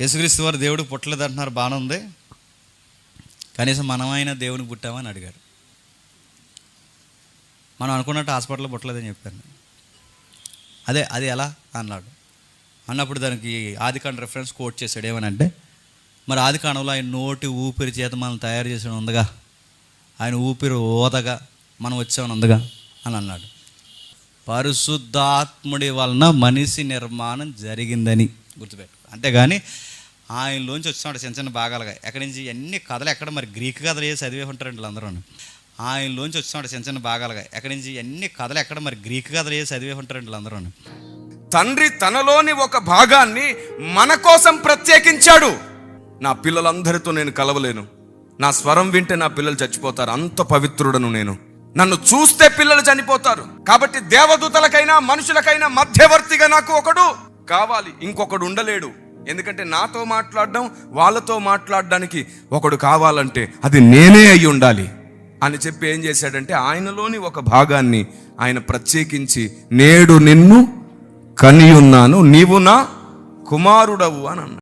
యేసుక్రీస్తు వారు దేవుడు పుట్టలేదు అంటున్నారు బాగానే ఉంది. కనీసం మనమైనా దేవుని పుట్టామని అడిగారు. మనం అనుకున్నట్టు హాస్పిటల్లో పుట్టలేదని చెప్పాను అదే అది ఎలా అన్నాడు. అన్నప్పుడు దానికి ఆదికాండ రెఫరెన్స్ కోట్ చేశాడు. ఏమనంటే మరి ఆదికాండంలో ఆయన నోటి ఊపిరి చేత మనం తయారు చేసిన ఉందిగా? ఆయన ఊపిరి ఓదగా మనం వచ్చామని ఉందిగా? అని అన్నాడు. పరిశుద్ధాత్ముడి వలన మనిషి నిర్మాణం జరిగిందని గుర్తుపెట్టు అంతేగాని ఆయనలోంచి వచ్చినాడు చిన్న చిన్న భాగాలుగా ఎక్కడి నుంచి అన్ని కథలు ఎక్కడ మరి గ్రీక్ కథలు వేసి చదివే ఉంటారండి అందరూ. ఆయనలోంచి వచ్చినాడు చిన్న చిన్న భాగాలుగా ఎక్కడి నుంచి అన్ని కథలు ఎక్కడ మరి గ్రీక్ కథలు వేసి చదివే ఉంటారండి అందరూ. తండ్రి తనలోని ఒక భాగాన్ని మన కోసం ప్రత్యేకించాడు. నా పిల్లలందరితో నేను కలవలేను. నా స్వరం వింటే నా పిల్లలు చచ్చిపోతారు. అంత పవిత్రుడను నేను. నన్ను చూస్తే పిల్లలు చనిపోతారు. కాబట్టి దేవదూతలకైనా మనుషులకైనా మధ్యవర్తిగా నాకు ఒకడు కావాలి ఇంకొకడు ఉండలేడు. ఎందుకంటే నాతో మాట్లాడడం వాళ్ళతో మాట్లాడడానికి ఒకడు కావాలంటే అది నేనే అయి ఉండాలి. అని చెప్పి ఏం చేశాడంటే ఆయనలోని ఒక భాగాన్ని ఆయన ప్రత్యేకించి నేడు నిన్ను కనియున్నాను నీవు నా కుమారుడవు అని అన్నాడు.